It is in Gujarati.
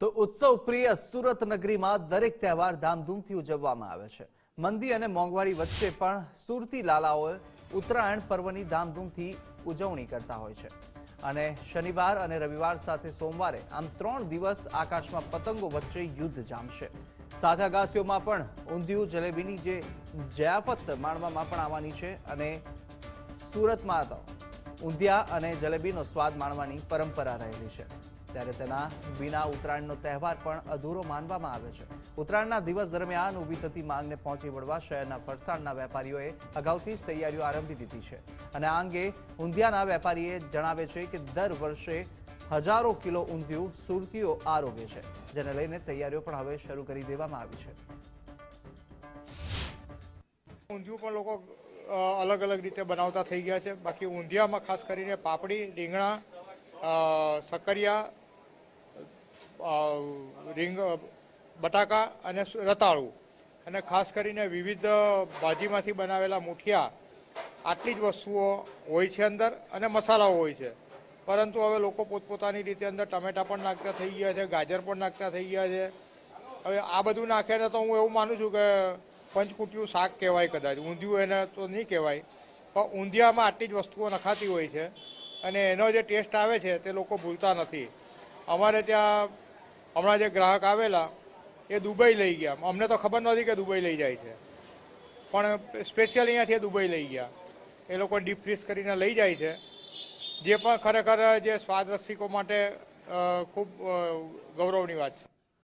તો ઉત્સવ પ્રિય સુરત નગરીમાં દરેક તહેવાર ધામધૂમથી ઉજવવામાં આવે છે. મંદી અને મોંઘવારી વચ્ચે પણ સુરતી લાલાઓએ ઉત્તરાયણ પર્વની ધામધૂમથી ઉજવણી કરતા હોય છે. અને શનિવાર અને રવિવાર સાથે સોમવારે આમ ત્રણ દિવસ આકાશમાં પતંગો વચ્ચે યુદ્ધ જામશે. સાથે અગાસીઓમાં પણ ઊંધિયું જલેબીની જે જયાફત માણવામાં પણ આવવાની છે અને સુરતમાં તો ઊંધિયા અને જલેબીનો સ્વાદ માણવાની પરંપરા રહેલી છે. ત્યારે તેના વિના ઉત્તરાયણનો તહેવાર પણ અધૂરો માનવામાં આવે છે. ઉત્તરાયણના દિવસ દરમિયાન ઊભી થતી માંગને પહોંચી વળવા શહેરના ફરસાણના વેપારીઓએ અગાઉથી જ તૈયારીઓ આરંભી દીધી છે. અને આ અંગે ઊંધિયાના વેપારીએ જણાવે છે કે દર વર્ષે હજારો કિલો ઊંધિયું સુરતીઓ આરોગે છે જેને લઈને તૈયારીઓ પણ હવે શરૂ કરી દેવામાં આવી છે. ઊંધિયું પણ લોકો અલગ અલગ રીતે બનાવતા થઈ ગયા છે. બાકી ઊંધિયામાં ખાસ કરીને પાપડી રીંગણા અ, રીંગ, બટાકા અને રતાળું. અને ખાસ કરીને વિવિધ ભાજીમાંથી બનાવેલા મુઠિયા, આટલી જ વસ્તુઓ હોય છે અંદર અને મસાલાઓ હોય છે. પરંતુ હવે લોકો પોતપોતાની રીતે અંદર ટમેટા પણ નાખતા થઈ ગયા છે, ગાજર પણ નાખતા થઈ ગયા છે. હવે આ બધું નાખે ને તો હું એવું માનું છું કે પંચકુટિયું શાક કહેવાય કદાચ, ઊંધિયું એને તો નહીં કહેવાય. પણ ઊંધિયામાં આટલી જ વસ્તુઓ નખાતી હોય છે અને એનો જે ટેસ્ટ આવે છે તે લોકો ભૂલતા નથી. અમારે ત્યાં હમણાં જે ગ્રાહક આવેલા, એ દુબઈ લઈ ગયા. અમને તો ખબર નહોતી કે દુબઈ લઈ જાય છે. પણ સ્પેશિયલ અહીંયાથી દુબઈ લઈ ગયા. એ લોકો ડીપ ફ્રીઝ કરીને લઈ જાય છે. જે પણ ખરેખર જે સ્વાદ રસિકો માટે ખૂબ ગૌરવની વાત છે.